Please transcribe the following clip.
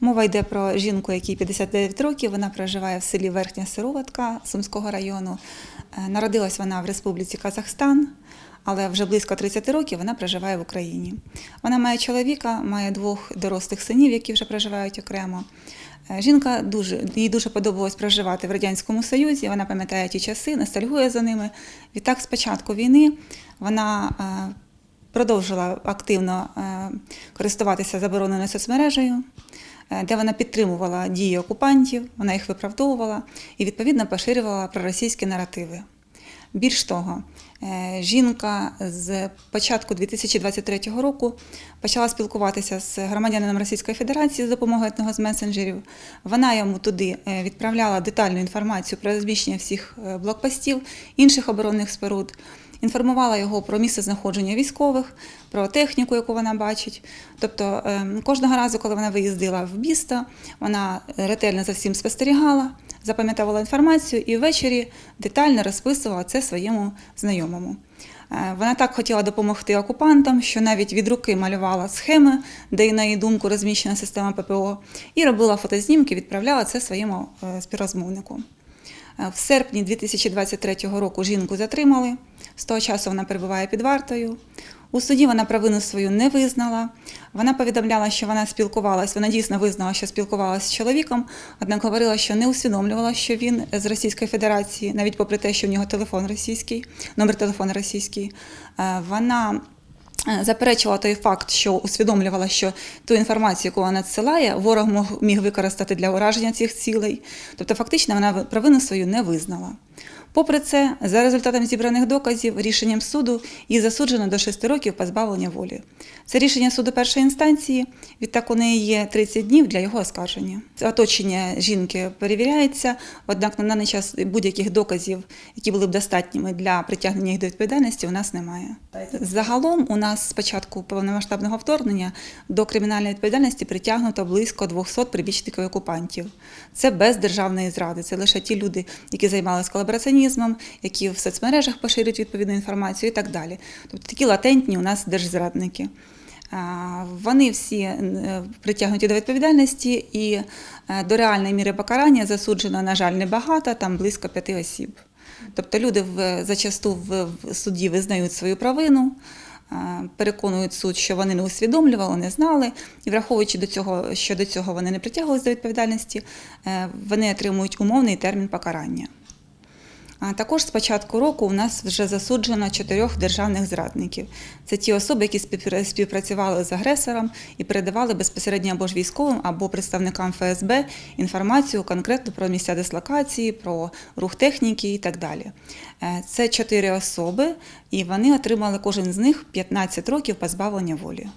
Мова йде про жінку, якій 59 років. Вона проживає в селі Верхня Сироватка Сумського району. Е, Народилась вона в Республіці Казахстан, але вже близько 30 років вона проживає в Україні. Вона має чоловіка, має двох дорослих синів, які вже проживають окремо. Е, Жінка дуже їй дуже подобалось проживати в радянському союзі. Вона пам'ятає ті часи, ностальгує за ними. Відтак, з початку війни вона е, продовжила активно користуватися забороненою соцмережею, де вона підтримувала дії окупантів, вона їх виправдовувала і відповідно поширювала проросійські наративи. Більш того, е, жінка з початку 2023 року почала спілкуватися з громадянином Російської Федерації з допомогою одного з месенджерів. Вона йому туди е, відправляла детальну інформацію про розміщення всіх е, блокпостів, інших оборонних споруд. Інформувала його про місце знаходження військових, про техніку, яку вона бачить. Тобто е, кожного разу, коли вона виїздила в місто, вона ретельно за всім спостерігала, запам'ятовувала інформацію і ввечері детально розписувала це своєму знайомому. Е, Вона так хотіла допомогти окупантам, що навіть від руки малювала схеми, де, на її думку, розміщена система ППО, і робила фотознімки, відправляла це своєму е, співрозмовнику. Е, В серпні 2023 року жінку затримали. З того часу вона перебуває під вартою. У суді вона провину свою не визнала. Вона повідомляла, що вона спілкувалась, вона дійсно визнала, що спілкувалася з чоловіком, однак говорила, що не усвідомлювала, що він з Російської Федерації, навіть попри те, що в нього телефон російський, номер телефону російський. Е, Вона е, заперечувала той факт, що усвідомлювала, що ту інформацію, яку вона надсилає, ворог міг використати для ураження цих цілей. Тобто, фактично, вона провину свою не визнала. Попри це, за результатом зібраних доказів, рішенням суду її засуджено до 6 років позбавлення волі. Це рішення суду першої інстанції. Відтак у неї є 30 днів для його оскарження. Оточення жінки перевіряється, однак на даний час будь-яких доказів, які були б достатніми для притягнення їх до відповідальності, у нас немає. Загалом у нас з початку повномасштабного вторгнення до кримінальної відповідальності притягнуто близько 200 прибічників окупантів. Це без державної зради. Це лише ті люди, які займалися колабораціонізмом, які в соцмережах поширюють відповідну інформацію і так далі. Тобто такі латентні у нас держзрадники. Вони всі е, притягнуті до відповідальності, і е, до реальної міри покарання засуджено, на жаль, небагато, там близько п'яти осіб. Тобто люди в, зачасту в, суді визнають свою провину, е, переконують суд, що вони не усвідомлювали, не знали, і враховуючи до цього, що до цього вони не притягувалися до відповідальності, вони отримують умовний термін покарання. Також з початку року у нас вже засуджено чотирьох державних зрадників. Це ті особи, які співпра- співпрацювали з агресором і передавали безпосередньо або ж військовим, або представникам ФСБ інформацію конкретно про місця дислокації, про рух техніки і так далі. Е, Це чотири особи, і вони отримали кожен з них 15 років позбавлення волі.